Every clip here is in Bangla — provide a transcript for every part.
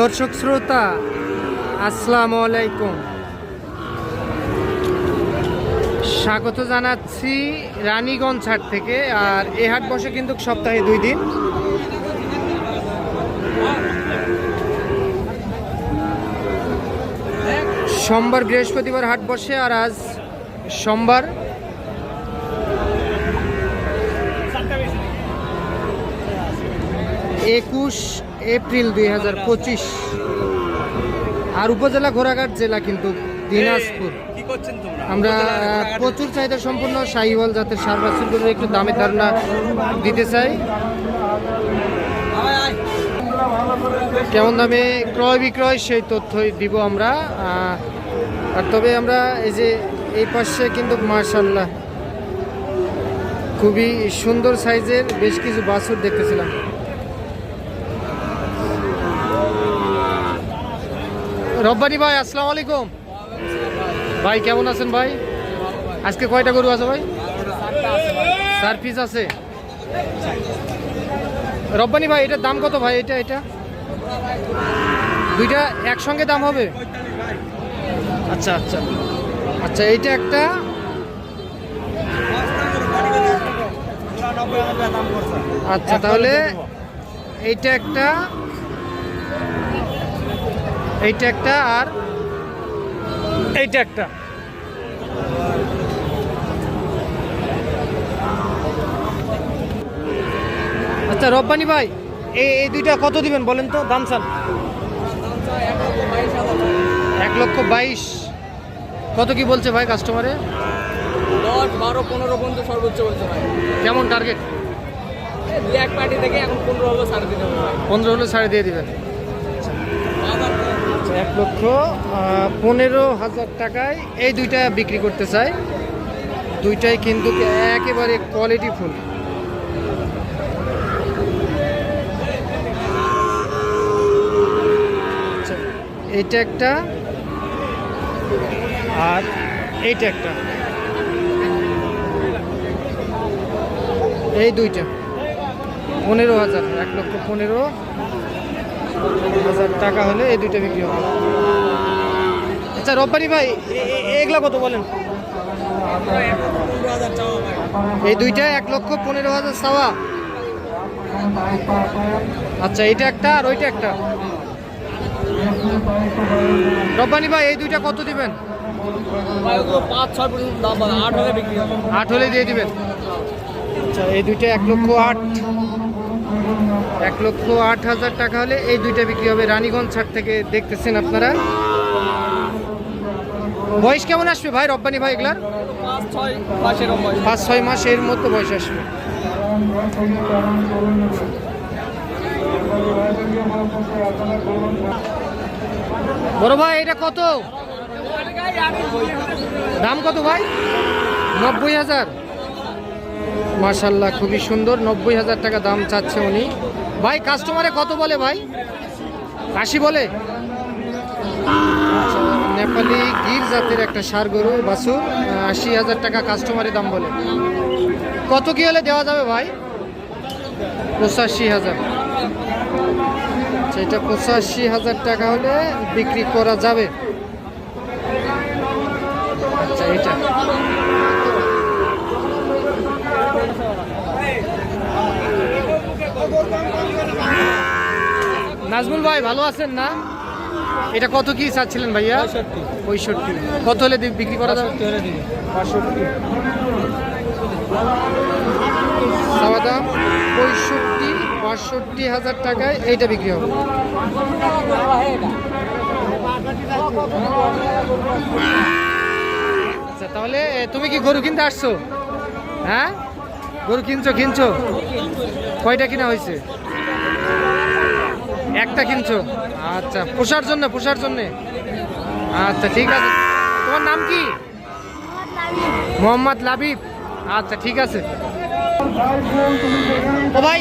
দর্শক শ্রোতা, আসসালামু আলাইকুম। স্বাগত জানাচ্ছি রানীগঞ্জ হাট থেকে, আর এ হাট বসে কিন্তু সপ্তাহে দুই দিন। সোমবার বৃহস্পতিবার হাট বসে, আর আজ সোমবার। একুশ এপ্রিল দুই হাজার পঁচিশ। আর উপজেলা ঘোড়াঘাট জেলা কিন্তু দিনাজপুর। আমরা প্রচুর চাহিদা সম্পন্ন শাহিওয়াল জাতের সার বাছুরগুলোর একটু দামের ধারণা দিতে চাই। কেমন দামে ক্রয় বিক্রয় সেই তথ্যই দিব আমরা। আর তবে আমরা এই যে এই পাশে কিন্তু মার্শাল্লাহ খুবই সুন্দর সাইজের বেশ কিছু বাছুর দেখতেছিলাম। রব্বানি ভাই, আসসালামু আলাইকুম। ভাই, কেমন আছেন ভাই? আজকে কয়টা গরু আছে ভাই? চার পিস আছে। রব্বানি ভাই, এটার দাম কত ভাই? এটা এটা? দুইটা একসঙ্গে দাম হবে? আচ্ছা আচ্ছা। আচ্ছা এইটা একটা? আচ্ছা তাহলে এইটা একটা এইটা একটা আর এইটা একটা। আচ্ছা রব্বানি ভাই এই এই দুইটা কত দিবেন বলেন তো? দাম চান? এক লক্ষ বাইশ। কত কি বলছে ভাই কাস্টমারে দশ বারো পনেরো পর্যন্ত সর্বোচ্চ বলছে ভাই। কেমন টার্গেট এক পার্টি থেকে এখন পনেরো হলো সাড়ে তিন হবে ভাই। পনেরো হলে ছাড়ে দিয়ে দিবেন। এক লক্ষ পনেরো হাজার টাকায় এই দুইটা বিক্রি করতে চাই। দুইটাই কিন্তু একেবারে কোয়ালিটি ফুল। আচ্ছা, এইটা একটা আর এইটা একটা। এই দুইটা। পনেরো হাজার এক লক্ষ পনেরো। হাজার টাকা হলে এই দুইটা বিক্রি হবে। আচ্ছা রব্বানি ভাই এগুলা কত বলেন? চাওয়া এই দুইটা এক লক্ষ পনেরো হাজার সাওয়া আচ্ছা এইটা একটা আর ওইটা একটা। রব্বানি ভাই এই দুইটা কত দিবেন? আট হলে দিয়ে দিবেন? আচ্ছা এই দুইটা এক লক্ষ আট। এক লক্ষ আট হাজার টাকা হলে এই দুইটা বিক্রি হবে রানীগঞ্জ ছাড় থেকে দেখতেছেন আপনারা। বয়স কেমন আসবে ভাই, রব্বানি ভাই এগুলার? পাঁচ ছয় মাস এর মধ্যে বয়স আসবে। বড় ভাই, এটা কত? দাম কত ভাই? নব্বই হাজার। মার্শাল্লাহ খুবই সুন্দর। নব্বই হাজার টাকা দাম চাচ্ছে উনি। ভাই কাস্টমারে কত বলে ভাই? আশি বলে? নেপালি গির জাতের একটা সার গরু, বাছুর আশি হাজার টাকা কাস্টমারের দাম বলে। কত কি হলে দেওয়া যাবে ভাই? পঁচাশি হাজার। সেটা পঁচাশি হাজার টাকা হলে বিক্রি করা যাবে। আচ্ছা এটা। নাজমুল ভাই, ভালো আছেন না? এটা কত কি চাচ্ছিলেন ভাইয়া? পঁয়ষট্টি। কত হলে বিক্রি করা যাবে? বাষট্টি দাম পঁয়ষট্টি, বাষট্টি হাজার টাকায় এইটা বিক্রি হবে। আচ্ছা তাহলে তুমি কি গরু কিনতে আসছো? হ্যাঁ? গরু কিনছো কিনছো? কয়টা কিনা হয়েছে? একটা কিনছো? আচ্ছা পোষার জন্য পোষার জন্য? আচ্ছা ঠিক আছে। তোমার নাম কি? মোহাম্মদ লাবিব। আচ্ছা ঠিক আছে। ও ভাই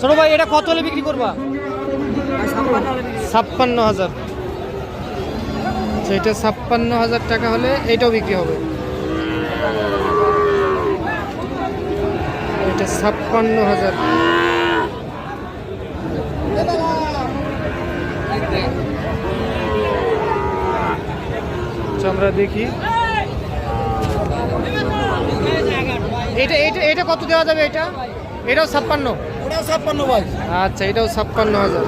ছোট ভাই, এটা কত হলে বিক্রি করবা? ছাপ্পান্ন হাজার। এটা ছাপ্পান্ন হাজার টাকা হলে এটাও বিক্রি হবে। এটা ছাপ্পান্ন হাজার। আমরা দেখি। এটা এটা এটা কত দেওয়া যাবে এটা? এটাও ছাপ্পান্ন। ওটা ছাপ্পান্ন ভাই। আচ্ছা এটাও ছাপ্পান্ন হাজার।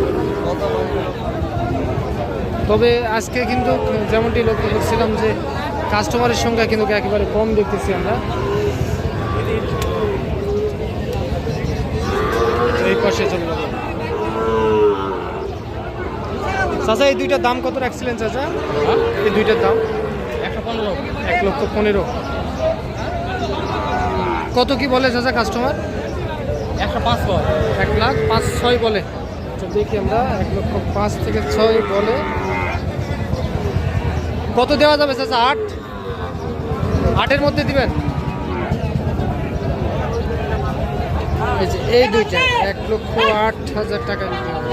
তবে আজকে কিন্তু যেমনটি লক্ষ্য করছিলাম যে কাস্টমারের সংখ্যা কিন্তু একেবারে কম দেখতেছি আমরা। এই পাশে চলে যাব। চাচা এই দুইটার দাম কত রাখছিলেন চাচা? এই দুইটার দাম? এক লক্ষ পনেরো। কত কি বলে চাচা কাস্টমার একশো পাঁচ এক লাখ পাঁচ ছয় বলে। তো দেখি আমরা এক লক্ষ পাঁচ থেকে ছয় বলে। কত দেওয়া যাবে চাচা? আট? আটের মধ্যে দিবেন? এই দুইটা এক লক্ষ আট হাজার টাকা। দিতে হবে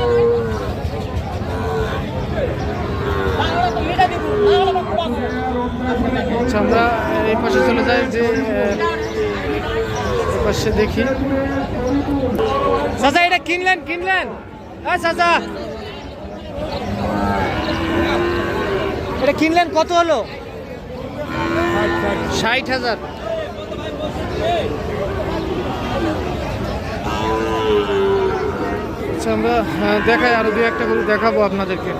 আচ্ছা আমরা এই পাশে চলে যাই, যে পাশে দেখি। চাচা, এটা কিনলেন কিনলেন? হ্যাঁ চাচা। এটা কিনলেন কত হলো? ষাট হাজার। আচ্ছা আমরা দেখাই, আরও দু একটা করে দেখাবো আপনাদেরকে।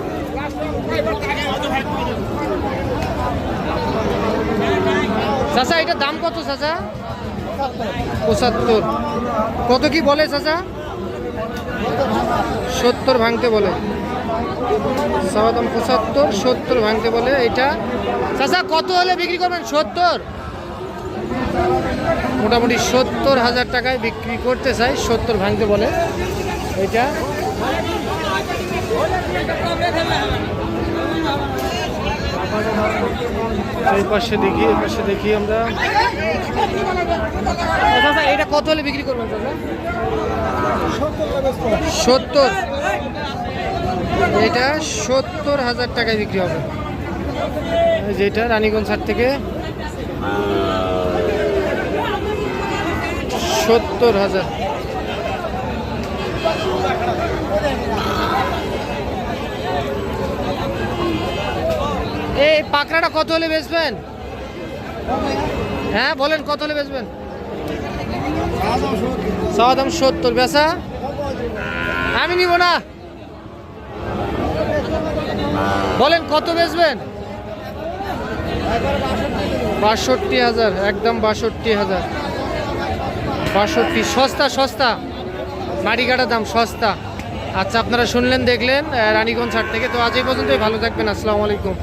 চাচা এটা দাম কত চাচা? পঁচাত্তর। কত কি বলে চাচা? সত্তর ভাঙতে বলে। চাওয়া দাম পঁচাত্তর, সত্তর ভাঙতে বলে এটা চাচা, কত হলে বিক্রি করবেন? সত্তর? মোটামুটি সত্তর হাজার টাকায় বিক্রি করতে চাই, সত্তর ভাঙতে বলে। এটা এই পাশে দেখি এই পাশে দেখি আমরা। এটা কত হলে বিক্রি করবেন সত্তর। এটা সত্তর হাজার টাকায় বিক্রি হবে। যেটা রানীগঞ্জ হাট থেকে। সত্তর হাজার। এই পাকড়াটা কত হলে বেচবেন? হ্যাঁ বলেন কত হলে বেচবেন? চাওয়া দাম সত্তর, বেচা? আমি নিব না। বলেন কত বেচবেন? বাষট্টি হাজার, একদম বাষট্টি হাজার। বাষট্টি, সস্তা সস্তা। মাটিকাটা দাম সস্তা। আচ্ছা আপনারা শুনলেন, দেখলেন রানীগঞ্জ হাট থেকে। তো আজ এই পর্যন্তই, ভালো থাকবেন, আসসালামু আলাইকুম।